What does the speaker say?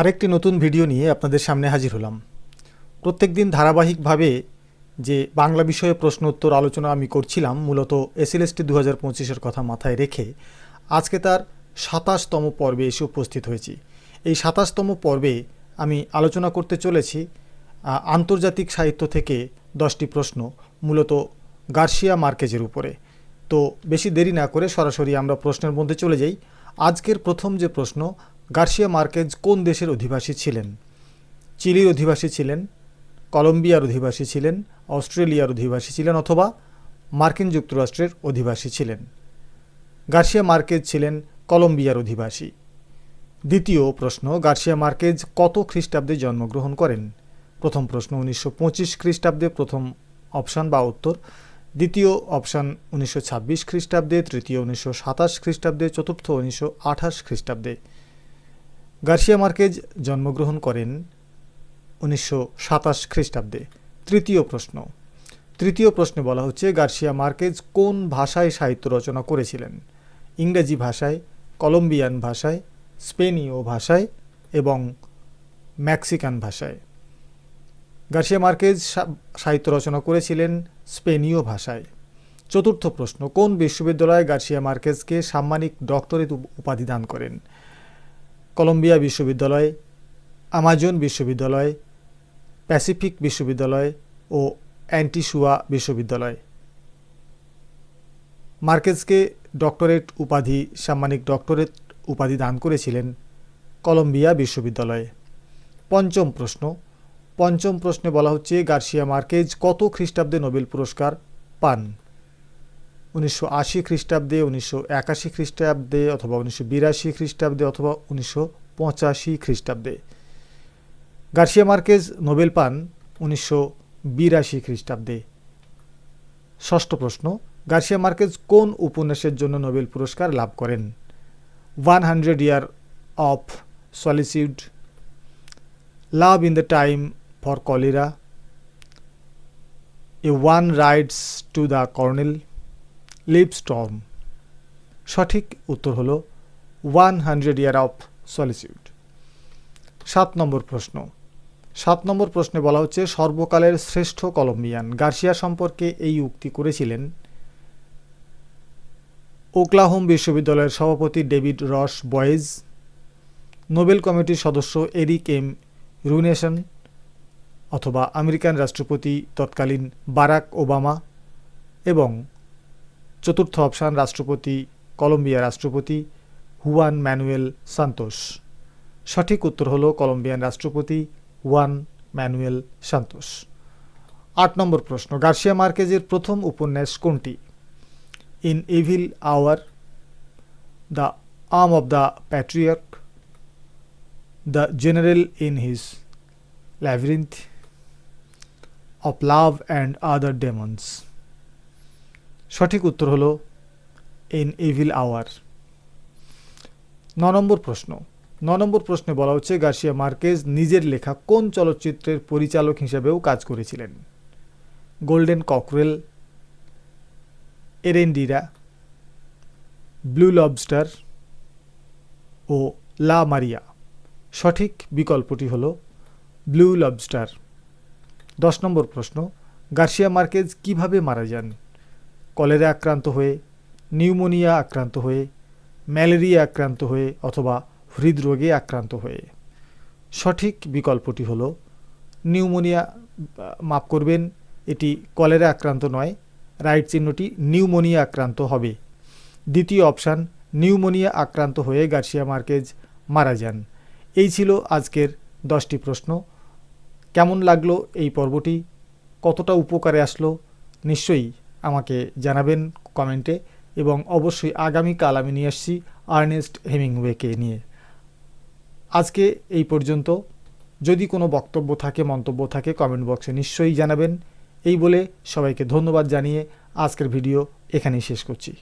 আরেকটি নতুন ভিডিও নিয়ে আপনাদের সামনে হাজির হলাম। প্রত্যেক দিন ধারাবাহিকভাবে যে বাংলা বিষয়ে প্রশ্ন উত্তর আলোচনা আমি করছিলাম, মূলত এসএলএসটি দু হাজার পঁচিশের কথা মাথায় রেখে আজকে তার সাতাশতম পর্বে এসে উপস্থিত হয়েছি। এই সাতাশতম পর্বে আমি আলোচনা করতে চলেছি আন্তর্জাতিক সাহিত্য থেকে দশটি প্রশ্ন, মূলত গার্সিয়া মার্কেজের উপরে। তো বেশি দেরি না করে সরাসরি আমরা প্রশ্নের মধ্যে চলে যাই। আজকের প্রথম যে প্রশ্ন গার্সিয়া মার্কেজ কোন দেশের অধিবাসী ছিলেন? চিলির অধিবাসী ছিলেন, কলম্বিয়ার অধিবাসী ছিলেন, অস্ট্রেলিয়ার অধিবাসী ছিলেন অথবা মার্কিন যুক্তরাষ্ট্রের অধিবাসী ছিলেন। গার্সিয়া মার্কেজ ছিলেন কলম্বিয়ার অধিবাসী। দ্বিতীয় প্রশ্ন, গার্সিয়া মার্কেজ কত খ্রিস্টাব্দে জন্মগ্রহণ করেন? প্রথম প্রশ্ন, উনিশশো পঁচিশ খ্রিস্টাব্দে প্রথম অপশান বা উত্তর। দ্বিতীয় অপশান, উনিশশো ছাব্বিশ খ্রিস্টাব্দে। তৃতীয়, উনিশশো সাতাশ খ্রিস্টাব্দে। চতুর্থ, উনিশশো আঠাশ খ্রিস্টাব্দে। গার্সিয়া মার্কেজ জন্মগ্রহণ করেন উনিশশো সাতাশ খ্রিস্টাব্দে। তৃতীয় প্রশ্ন। তৃতীয় প্রশ্নে বলা হচ্ছে, গার্সিয়া মার্কেজ কোন ভাষায় সাহিত্য রচনা করেছিলেন? ইংরেজি ভাষায়, কলম্বিয়ান ভাষায়, স্পেনীয় ভাষায় এবং মেক্সিকান ভাষায়। গার্সিয়া মার্কেজ সাহিত্য রচনা করেছিলেন স্পেনীয় ভাষায়। চতুর্থ প্রশ্ন, কোন বিশ্ববিদ্যালয়ে গার্সিয়া মার্কেজকে সাম্মানিক ডক্টরেট উপ- উপাধি দান করেন? কলম্বিয়া বিশ্ববিদ্যালয়, আমাজন বিশ্ববিদ্যালয়, প্যাসিফিক বিশ্ববিদ্যালয় ও অ্যান্টিসুয়া বিশ্ববিদ্যালয়। মার্কেজকে ডক্টরেট উপাধি, সাম্মানিক ডক্টরেট উপাধি দান করেছিলেন কলম্বিয়া বিশ্ববিদ্যালয়ে। পঞ্চম প্রশ্ন, পঞ্চম প্রশ্নে বলা হচ্ছে গার্সিয়া মার্কেজ কত খ্রিস্টাব্দে নোবেল পুরস্কার পান? উনিশশো আশি খ্রিস্টাব্দে, উনিশশো একাশি খ্রিস্টাব্দে অথবা উনিশশো বিরাশি খ্রিস্টাব্দে অথবা উনিশশো পঁচাশি খ্রিস্টাব্দে। গার্সিয়া মার্কেজ নোবেল পান উনিশশো বিরাশি খ্রিস্টাব্দে। ষষ্ঠ প্রশ্ন, গার্সিয়া মার্কেজ কোন উপন্যাসের জন্য নোবেল পুরস্কার লাভ করেন? One hundred year of solitude love in the time for cholera, a one rides to the colonel leaf storm সঠিক উত্তর হল one hundred year of solitude সাত নম্বর প্রশ্ন। সাত নম্বর প্রশ্নে বলা হচ্ছে, সর্বকালের শ্রেষ্ঠ কলম্বিয়ান গার্সিয়া সম্পর্কে এই উক্তি করেছিলেন ওকলাহোম বিশ্ববিদ্যালয়ের সভাপতি ডেভিড রস বয়েজ, নোবেল কমিটির সদস্য এরিক এম রুনেশন অথবা আমেরিকান রাষ্ট্রপতি তৎকালীন বারাক ওবামা এবং চতুর্থ অপশান রাষ্ট্রপতি, কলম্বিয়া রাষ্ট্রপতি হুয়ান ম্যানুয়েল সান্তোস। সঠিক উত্তর হল কলম্বিয়ান রাষ্ট্রপতি হুয়ান ম্যানুয়েল সান্তোস। আট নম্বর প্রশ্ন, গার্সিয়া মার্কেজের প্রথম উপন্যাস কোনটি? In evil hour, the arm of the patriarch, the general in his labyrinth of love and other demons. সঠিক উত্তর হলো ইন ইভিল আওয়ার ন নম্বর প্রশ্ন। ন নম্বর প্রশ্নে বলা হচ্ছে গার্সিয়া মার্কেজ নিজের লেখা কোন চলচ্চিত্রের পরিচালক হিসেবেও কাজ করেছিলেন? Golden cockerel, Erendira, blue lobster ও লা মারিয়া। সঠিক বিকল্পটি হল ব্লু লবস্টার। দশ নম্বর প্রশ্ন, গার্সিয়া মার্কেজ কীভাবে মারা যান? কলেরা আক্রান্ত হয়ে, নিউমোনিয়া আক্রান্ত হয়ে, ম্যালেরিয়া আক্রান্ত হয়ে অথবা হৃদরোগে আক্রান্ত হয়ে। সঠিক বিকল্পটি হলো, নিউমোনিয়া মাফ করবেন, এটি কলেরা আক্রান্ত নয়, রাইট চিহ্নটি নিউমোনিয়া আক্রান্ত হবে। দ্বিতীয় অপশান, নিউমোনিয়া আক্রান্ত হয়ে গার্সিয়া মার্কেজ মারা যান। এই ছিল আজকের দশটি প্রশ্ন। কেমন লাগল এই পর্বটি? কতটা উপকারে আসলো? নিশ্চয়ই আমাকে জানাবেন কমেন্টে এবং অবশ্যই আগামীকাল আমি নিয়ে আসছি আর্নেস্ট হেমিংওয়েকে নিয়ে। আজকে এই পর্যন্ত। যদি কোনো বক্তব্য থাকে, মন্তব্য থাকে, কমেন্ট বক্সে নিশ্চয়ই জানাবেন। এই বলে সবাইকে ধন্যবাদ জানিয়ে আজকের ভিডিও এখানেই শেষ করছি।